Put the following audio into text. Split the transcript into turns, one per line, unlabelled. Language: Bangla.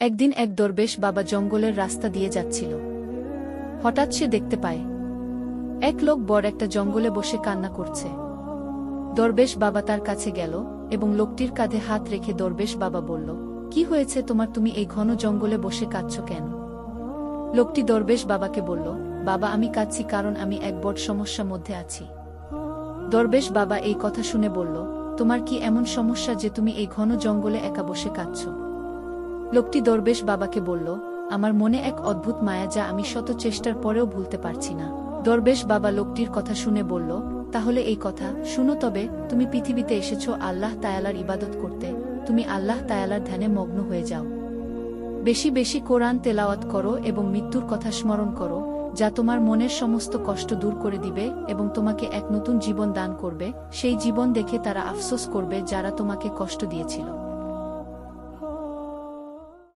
একদিন এক দরবেশ বাবা জঙ্গলের রাস্তা দিয়ে যাচ্ছিল। হঠাৎ সে দেখতে পায়, এক লোক বড় একটা জঙ্গলে বসে কান্না করছে। দরবেশ বাবা তার কাছে গেল এবং লোকটির কাঁধে হাত রেখে দরবেশ বাবা বলল, কি হয়েছে তোমার? তুমি এই ঘন জঙ্গলে বসে কাঁদছ কেন? লোকটি দরবেশ বাবাকে বলল, বাবা, আমি কাঁদছি কারণ আমি এক বড় সমস্যার মধ্যে আছি। দরবেশ বাবা এই কথা শুনে বলল, তোমার কি এমন সমস্যা যে তুমি এই ঘন জঙ্গলে একা বসে কাঁদছ? লোকটি দরবেশ বাবাকে বলল, আমার মনে এক অদ্ভুত মায়া যা আমি শত চেষ্টার পরেও ভুলতে পারছি না। দরবেশ বাবা লোকটির কথা শুনে বলল, তাহলে এই কথা, শুনো তবে, তুমি পৃথিবীতে এসেছ আল্লাহ তায়ালার ইবাদত করতে, তুমি আল্লাহ তায়ালার ধ্যানে মগ্ন হয়ে যাও। বেশি বেশি কোরআন তেলাওয়াত করো এবং মৃত্যুর কথা স্মরণ করো, যা তোমার মনের সমস্ত কষ্ট দূর করে দিবে এবং তোমাকে এক নতুন জীবন দান করবে। সেই জীবন দেখে তারা আফসোস করবে যারা তোমাকে কষ্ট দিয়েছিল।